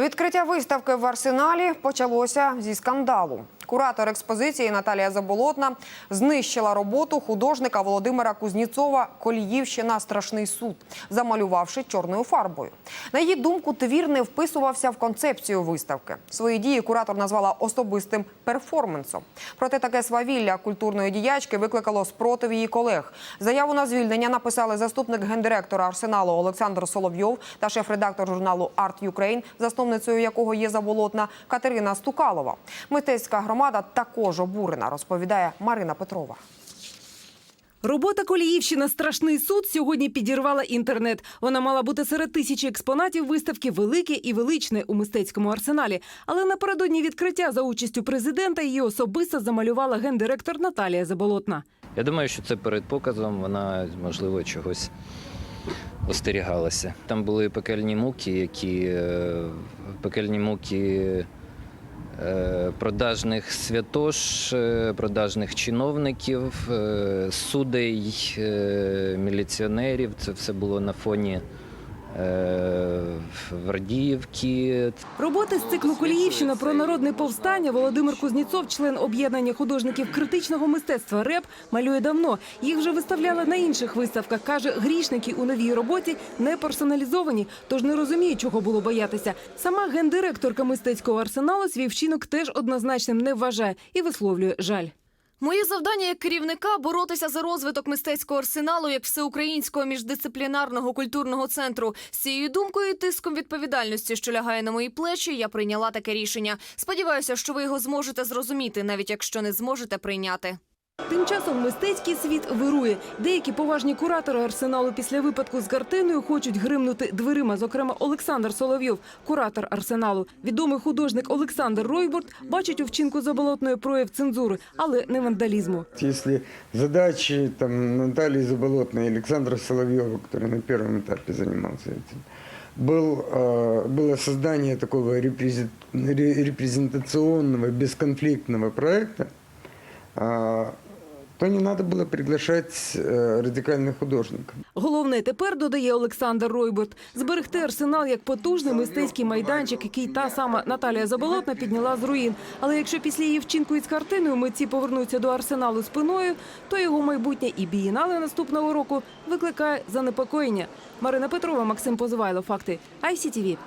Відкриття виставки в арсеналі почалося зі скандалу. Куратор експозиції Наталія Заболотна знищила роботу художника Володимира Кузніцова Коліївщина Страшний суд, замалювавши чорною фарбою. На її думку, твір не вписувався в концепцію виставки. Свої дії куратор назвала особистим перформансом. Проте таке свавілля культурної діячки викликало спротив її колег. Заяву на звільнення написали заступник гендиректора арсеналу Олександр Соловйов та шеф-редактор журналу Арт Юкрейн, засновницею якого є заболотна Катерина Стукалова. Мистецька громада також обурена, розповідає Марина Петрова. Робота Коліївщина Страшний суд сьогодні підірвала інтернет. Вона мала бути серед тисячі експонатів виставки Велике і величне у мистецькому арсеналі. Але напередодні відкриття за участю президента її особисто замалювала гендиректор Наталія Заболотна. Я думаю, що це перед показом вона, можливо, чогось остерігалася. Там були пекельні муки, які е, пекельні муки продажних святош, е, продажних чиновників, е, судей, е, міліціонерів. Це все було на фоні е, Вардіївки. Роботи з циклу Коліївщина про народне повстання Володимир Кузніцов, член об'єднання художників критичного мистецтва РЕП, малює давно. Їх вже виставляли на інших виставках. каже, грішники у новій роботі не персоналізовані, тож не розуміє, чого було боятися. Сама гендиректорка мистецького арсеналу свій вчинок теж однозначним не вважає і висловлює жаль. Моє завдання як керівника боротися за розвиток мистецького арсеналу як всеукраїнського міждисциплінарного культурного центру. З цією думкою і тиском відповідальності, що лягає на мої плечі, я прийняла таке рішення. Сподіваюся, що ви його зможете зрозуміти, навіть якщо не зможете прийняти. Тим часом мистецький світ вирує. Деякі поважні куратори арсеналу після випадку з картиною хочуть гримнути дверима. Зокрема, Олександр Соловйов, куратор арсеналу. Відомий художник Олександр Ройбурт бачить у вчинку заболотної прояв цензури, але не вандалізму. Если задачи там, Натальи Заболотной и Александра Соловьева, который на первом этапе занимался этим, был, э, было создание такого репрезен- ре- репрезентационного, бесконфликтного проекта, э, то не надо было приглашать э, радикальных художников. Головне тепер додає Олександр Ройбурт зберегти арсенал як потужний мистецький майданчик, який та сама Наталія Заболотна підняла з руїн. Але якщо після її вчинку із картиною митці повернуться до арсеналу спиною, то його майбутнє і бієнале наступного року викликає занепокоєння. Марина Петрова, Максим Позивайло. Факти ICTV.